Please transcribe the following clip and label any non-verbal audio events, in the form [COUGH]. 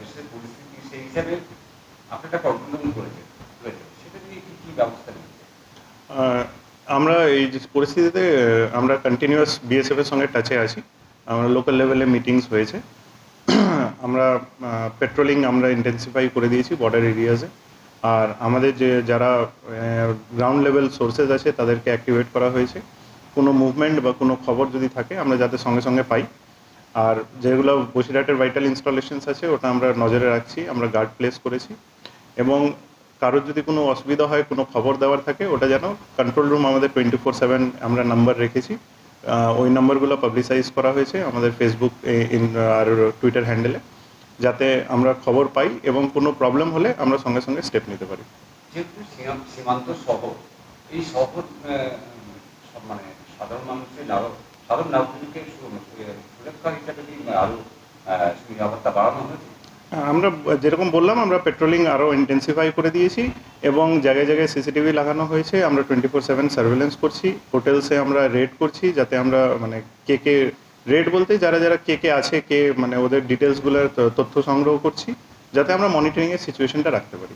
দেশের পরিস্থিতি সেই হিসাবে আপনারা কর্মসংস্থান করেছে করেছে সেটা নিয়ে কি কি ব্যবস্থা আমরা এই পরিস্থিতিতে আমরা কন্টিনিউয়াস বিএসএফ এর সঙ্গে টাচে আছি। আমরা লোকাল লেভেলে মিটিংস হয়েছে। [CLEARS THROAT] আমরা পেট্রোলিং আমরা ইন্টেন্সিফাই করে দিয়েছি বর্ডার এরিয়াজে আর আমাদের যে, যারা গ্রাউন্ড লেভেল সোর্সেস আছে, তাদেরকে অ্যাক্টিভেট করা হয়েছে। কোনো মুভমেন্ট বা কোনো খবর যদি থাকে, আমরা যাতে সঙ্গে সঙ্গে পাই। আর যেগুলো বসিরহাটের ভাইটাল ইনস্টলেশনস আছে, ওটা আমরা নজরে রাখছি, আমরা গার্ড প্লেস করেছি। এবং কারোর যদি কোনো অসুবিধা হয়, কোনো খবর দেওয়ার থাকে, ওটা যেন কন্ট্রোল রুম আমাদের টোয়েন্টি ফোর সেভেন আমরা নাম্বার রেখেছি। ওই নাম্বারগুলো পাবলিসাইজ করা হয়েছে আমাদের ফেসবুক আর টুইটার হ্যান্ডেলে যাতে আমরা খবর পাই এবং কোনো প্রবলেম হলে আমরা সঙ্গে সঙ্গে স্টেপ নিতে পারি। যেহেতু সীমান্ত শহর, এই শহর মানে সাধারণ মানুষের সাধারণ নাগরিককে আমরা যেরকম বললাম, আমরা পেট্রোলিং আরও ইন্টেন্সিফাই করে দিয়েছি এবং জায়গায় জায়গায় সিসিটিভি লাগানো হয়েছে। আমরা টোয়েন্টি ফোর সেভেন সার্ভেলেন্স করছি। হোটেলসে আমরা রেড করছি যাতে আমরা মানে কে কে রেড বলতে যারা যারা কে কে আছে, কে মানে ওদের ডিটেলসগুলোর তথ্য সংগ্রহ করছি, যাতে আমরা মনিটরিংয়ের সিচুয়েশনটা রাখতে পারি।